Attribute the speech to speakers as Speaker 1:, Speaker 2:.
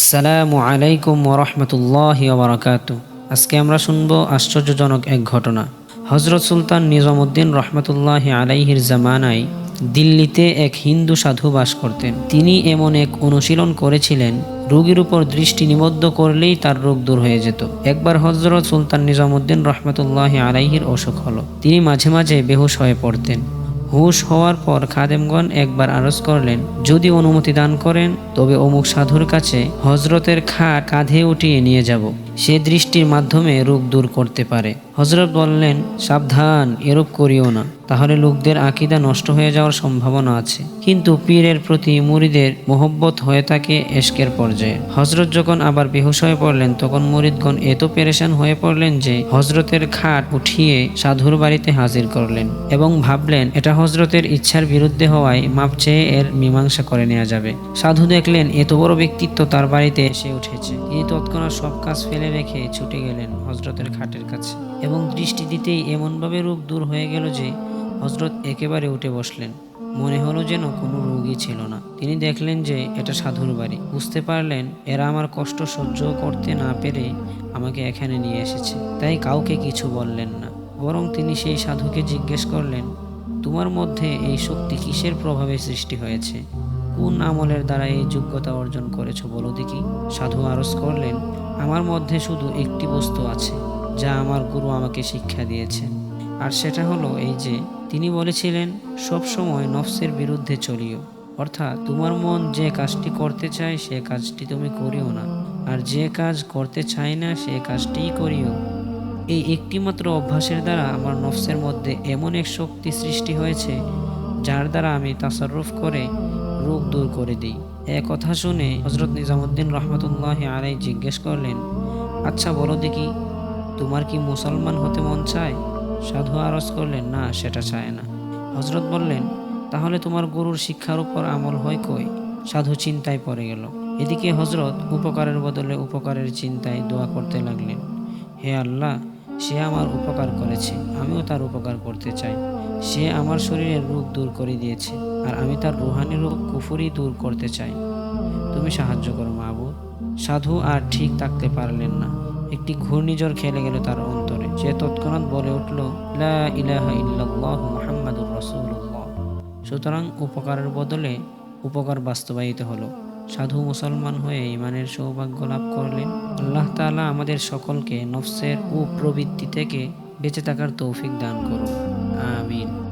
Speaker 1: আসসালামু আলাইকুম ওরহমতুল্লাহ ওবরাকাত আজকে আমরা শুনব আশ্চর্যজনক এক ঘটনা। হজরত সুলতান নিজামুদ্দিন রহমতুল্লাহ আলাইহির জামানায় দিল্লিতে এক হিন্দু সাধু বাস করতেন। তিনি এমন এক অনুশীলন করেছিলেন, রোগীর উপর দৃষ্টি নিবদ্ধ করলেই তার রোগ দূর হয়ে যেত। একবার হজরত সুলতান নিজামুদ্দিন রহমতুল্লাহ আলাইহির অসুখ হলো। তিনি মাঝে মাঝে বেহুশ হয়ে পড়তেন। হুশ হওয়ার পর খাদেমগণ একবার আরজ করলেন, যদি অনুমতি দান করেন, তবে অমুক সাধুর কাছে হজরতের খাট কাঁধে উঠিয়ে নিয়ে যাব। সে দৃষ্টির মাধ্যমে রোগ দূর করতে পারে। হজরত বললেন, সাবধান, এরূপ করিও না। তাহলে লোকদের আকিদা নষ্ট হয়ে যাওয়ার সম্ভাবনা আছে। কিন্তু পীরের প্রতি মুরিদের মোহব্বত হয়ে থাকে এশকের পর্যায়ে। হজরত যখন আবার বেহুশ হয়ে পড়লেন, তখন মুরিদগণ এত পেরেশান হয়ে পড়লেন যে হজরতের খাট উঠিয়ে সাধুর বাড়িতে হাজির করলেন এবং ভাবলেন, এটা হজরতের ইচ্ছার বিরুদ্ধে হওয়ায় মাপ চেয়ে এর মীমাংসা করে নেওয়া যাবে। সাধু দেখলেন এত বড় ব্যক্তিত্ব তার বাড়িতে এসে উঠেছে। তিনি তৎক্ষণাৎ সব কাজ ফেলে রেখে ছুটে গেলেন হজরতের খাটের কাছে এবং দৃষ্টি দিতেই এমনভাবে রূপ দূর হয়ে গেল যে হজরত একেবারে উঠে বসলেন। মনে হলো যেন কোনো রোগী ছিল না। তিনি দেখলেন যে এটা সাধুর বাড়ি। বুঝতে পারলেন, এরা আমার কষ্ট সহ্য করতে না পেরে আমাকে এখানে নিয়ে এসেছে। তাই কাউকে কিছু বললেন না। বরং তিনি সেই সাধুকে জিজ্ঞেস করলেন তোমার মধ্যে এই শক্তি কিসের প্রভাবে সৃষ্টি হয়েছে? কোন আমলের দ্বারা এই যোগ্যতা অর্জন করেছ বলো দেখি? সাধু আরজ করলেন, আমার মধ্যে শুধু একটি বস্তু আছে, যা আমার গুরু আমাকে শিক্ষা দিয়েছেন। আর সেটা হলো এই যে, তিনি বলেছিলেন, সব সময় নফসের বিরুদ্ধে চলিও। অর্থাৎ তোমার মন যে কাজটি করতে চায় সে কাজটি তুমি করিও না। আর যে কাজ করতে চায় না সে কাজটিই করিও। এই একটিমাত্র অভ্যাসের দ্বারা আমার নফসের মধ্যে এমন এক শক্তি সৃষ্টি হয়েছে, যার দ্বারা আমি তাসাররুফ করে রোগ দূর করে দিই। এ কথা শুনে হজরত নিজামুদ্দিন রহমতুল্লাহ আলাই জিজ্ঞেস করলেন আচ্ছা বলো দেখি, তোমার কি মুসলমান হতে মন চায়? সাধু আরজ করলেন, না, সেটা চায় না। হজরত বললেন, তাহলে তোমার গুরুর শিক্ষার উপর আমল হয় কই? সাধু চিন্তায় পড়ে গেল। এদিকে হজরত উপকারের বদলে উপকারের চিন্তায় দোয়া করতে লাগলেন। হে আল্লাহ, সে আমার উপকার করেছে, আমিও তার উপকার করতে চাই। সে আমার শরীরের রোগ দূর করে দিয়েছে, আর আমি তার রুহানি রোগ কুফুরি দূর করতে চাই। তুমি সাহায্য করো, মাহবুব। সাধু আর ঠিক থাকতে পারলেন না। একটি ঘূর্ণিঝড় খেলে গেল তার অন্তরে। সে তৎক্ষণাৎ বলে উঠল, লা ইলাহা সুতরাং উপকারের বদলে উপকার বাস্তবায়িত হলো। সাধু মুসলমান হয়ে ইমানের সৌভাগ্য লাভ করলেন। আল্লাহ তালা আমাদের সকলকে নফসের ও প্রবৃত্তি থেকে বেঁচে থাকার তৌফিক দান করুন। আমিন।